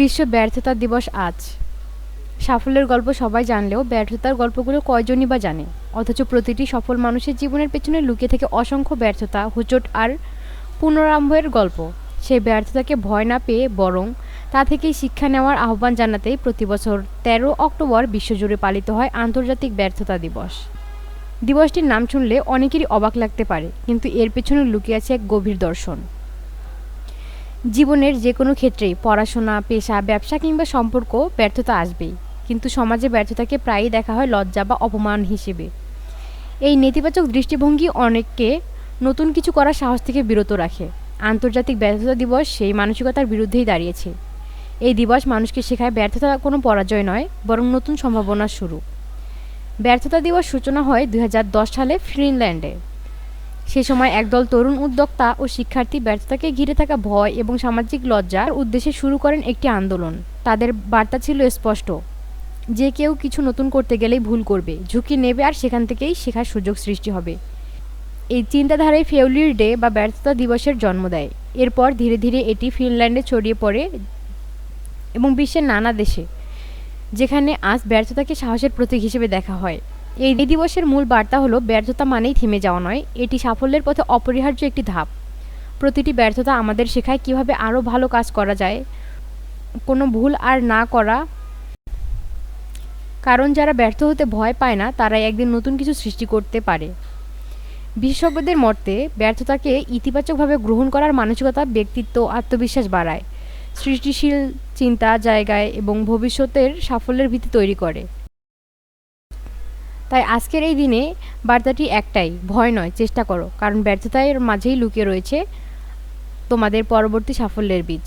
বিশ্ব ব্যর্থতা দিবস আজ। সাফল্যের গল্প সবাই জানলেও ব্যর্থতার গল্পগুলো কয়জনই বা জানে? অথচ প্রতিটি সফল মানুষের জীবনের পেছনে লুকিয়ে থেকে অসংখ্য ব্যর্থতা, হোঁচট আর পুনরারম্ভের গল্প। সেই ব্যর্থতাকে ভয় না পেয়ে বরং তা থেকেই শিক্ষা নেওয়ার আহ্বান জানাতেই প্রতি বছর তেরো অক্টোবর বিশ্বজুড়ে পালিত হয় আন্তর্জাতিক ব্যর্থতা দিবস। দিবসটির নাম শুনলে অনেকেরই অবাক লাগতে পারে, কিন্তু এর পেছনে লুকিয়ে আছে এক গভীর দর্শন। জীবনের যে কোনো ক্ষেত্রেই পড়াশোনা, পেশা, ব্যবসা কিংবা সম্পর্ক ব্যর্থতা আসবেই। কিন্তু সমাজে ব্যর্থতাকে প্রায়ই দেখা হয় লজ্জা বা অপমান হিসেবে। এই নেতিবাচক দৃষ্টিভঙ্গি অনেককে নতুন কিছু করার সাহস থেকে বিরত রাখে। আন্তর্জাতিক ব্যর্থতা দিবস সেই মানসিকতার বিরুদ্ধেই দাঁড়িয়েছে। এই দিবস মানুষকে শেখায় ব্যর্থতা কোনো পরাজয় নয়, বরং নতুন সম্ভাবনার শুরু। ব্যর্থতা দিবস সূচনা হয় দুই হাজার দশ সালে ফিনল্যান্ডে। সে সময় একদল তরুণ উদ্যোক্তা ও শিক্ষার্থী ব্যর্থতাকে ঘিরে থাকা ভয় এবং সামাজিক লজ্জার উদ্দেশ্যে শুরু করেন একটি আন্দোলন। তাদের বার্তা ছিল স্পষ্ট, যে কেউ কিছু নতুন করতে গেলেই ভুল করবে, ঝুঁকি নেবে আর সেখান থেকেই শেখার সুযোগ সৃষ্টি হবে। এই চিন্তাধারায় ফেউলির ডে বা ব্যর্থতা দিবসের জন্ম দেয়। এরপর ধীরে ধীরে এটি ফিনল্যান্ডে ছড়িয়ে পড়ে এবং বিশ্বের নানা দেশে, যেখানে আজ ব্যর্থতাকে সাহসের প্রতীক হিসেবে দেখা হয়। এই দিবসের মূল বার্তা হলো ব্যর্থতা মানেই থেমে যাওয়া নয়। এটি সাফল্যের পথে অপরিহার্য একটি ধাপ। প্রতিটি ব্যর্থতা আমাদের শেখায় কীভাবে আরও ভালো কাজ করা যায়। কোনো ভুল আর না করা। কারণ যারা ব্যর্থ হতে ভয় পায় না, তারাই একদিন নতুন কিছু সৃষ্টি করতে পারে। বিশেষজ্ঞদের মতে, ব্যর্থতাকে ইতিবাচকভাবে গ্রহণ করার মানসিকতা, ব্যক্তিত্ব আত্মবিশ্বাস বাড়ায়। সৃষ্টিশীল চিন্তা জায়গায় এবং ভবিষ্যতের সাফল্যের ভিত্তি তৈরি করে। তাই আজকের এই দিনে বার্তাটি একটাই, ভয় নয়, চেষ্টা করো। কারণ ব্যর্থতার মাঝেই লুকিয়ে রয়েছে তোমাদের পরবর্তী সাফল্যের বীজ।